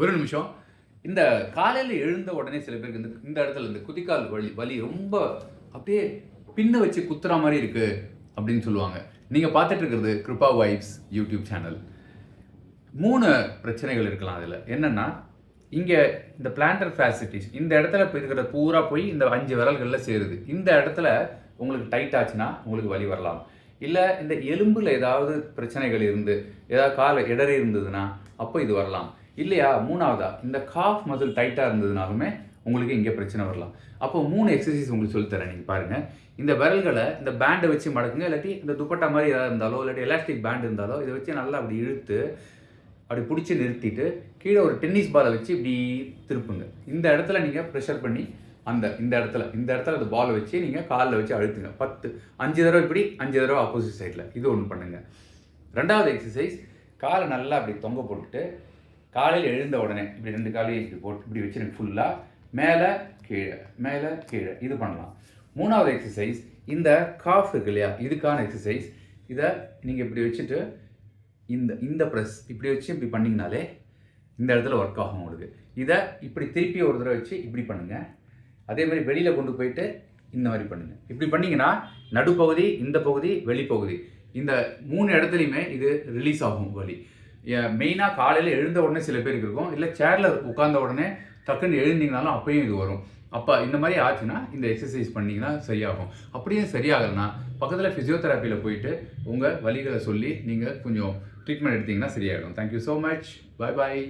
ஒரு நிமிஷம். இந்த காலையில் எழுந்த உடனே சில பேருக்கு இந்த இந்த இடத்துல இந்த குதிக்கால் வலி வலி ரொம்ப அப்படியே பின்ன வச்சு குத்துற மாதிரி இருக்குது அப்படின்னு சொல்லுவாங்க. நீங்கள் பார்த்துட்டு இருக்கிறது கிருபா வைப்ஸ் யூடியூப் சேனல். மூணு பிரச்சனைகள் இருக்கலாம் அதில். என்னென்னா இங்கே இந்த பிளான்டர் ஃபேசிலிட்டிஸ் இந்த இடத்துல இப்போ இருக்கிற பூரா போய் இந்த அஞ்சு விரல்களில் சேருது. இந்த இடத்துல உங்களுக்கு டைட் ஆச்சுன்னா உங்களுக்கு வலி வரலாம். இல்லை இந்த எலும்பில் ஏதாவது பிரச்சனைகள் இருந்து ஏதாவது கால இடறி இருந்ததுன்னா அப்போ இது வரலாம். இல்லையா மூணாவதா இந்த காஃப் மசில் டைட்டாக இருந்ததுனாலுமே உங்களுக்கு இங்கே பிரச்சனை வரலாம். அப்போ மூணு எக்ஸசைஸ் உங்களுக்கு சொல்லித்தரேன் நீங்கள் பாருங்கள் இந்த விரல்களை இந்த பேண்டை வச்சு மடக்குங்க இல்லாட்டி இந்த துப்பட்டா மாதிரி ஏதாவது இருந்தாலோ இல்லாட்டி எலாஸ்டிக் பேண்ட் இருந்தாலோ இதை வச்சு நல்லா அப்படி இழுத்து அப்படி பிடிச்சி நிறுத்திட்டு கீழே ஒரு டென்னிஸ் பாலை வச்சு இப்படி திருப்புங்க. இந்த இடத்துல நீங்கள் ப்ரெஷர் பண்ணி அந்த இந்த இடத்துல இந்த இடத்துல அந்த பாலை வச்சு நீங்கள் காலில் வச்சு அழுத்துங்க. பத்து அஞ்சு தடவை இப்படி அஞ்சு தடவை ஆப்போசிட் சைடில் இது ஒன்று பண்ணுங்கள் ரெண்டாவது எக்ஸசைஸ் காலை நல்லா அப்படி தொங்க போட்டுட்டு காலையில் எழுந்த உடனே இப்படி ரெண்டு காலையும் இப்படி போட்டு இப்படி வச்சுருங்க ஃபுல்லாக மேலே கீழே மேலே கீழே. இது பண்ணலாம். மூணாவது எக்ஸசைஸ் இந்த காஃப் இருக்கு இல்லையா இதுக்கான எக்ஸசைஸ் இதை நீங்கள் இப்படி வச்சுட்டு இந்த இந்த ப்ரெஸ் இப்படி வச்சு இப்படி பண்ணிங்கனாலே இந்த இடத்துல ஒர்க் ஆகும் உங்களுக்கு. இதை இப்படி திருப்பி ஒரு தடவை வச்சு இப்படி பண்ணுங்கள் அதே மாதிரி வெளியில் கொண்டு போயிட்டு இந்த மாதிரி பண்ணுங்கள் இப்படி பண்ணிங்கன்னா நடுப்பகுதி இந்த பகுதி வெளிப்பகுதி. இந்த மூணு இடத்துலையுமே இது ரிலீஸ் ஆகும் வலி. மெயினாக காலையில் எழுந்த உடனே சில பேருக்கு இருக்கும். இல்லை சேரில் உட்கார்ந்த உடனே டக்குன்னு எழுந்தீங்கனாலும் அப்பயும் இது வரும். அப்போ இந்த மாதிரி ஆச்சுன்னா இந்த எக்ஸசைஸ் பண்ணிங்கன்னா சரியாகும். அப்படியும் சரியாகலைன்னா பக்கத்தில் ஃபிசியோதெரப்பியில் போயிட்டு உங்கள் வலிகளை சொல்லி நீங்கள் கொஞ்சம் ட்ரீட்மெண்ட் எடுத்தீங்கன்னா சரியாகிடும் thank you so much bye bye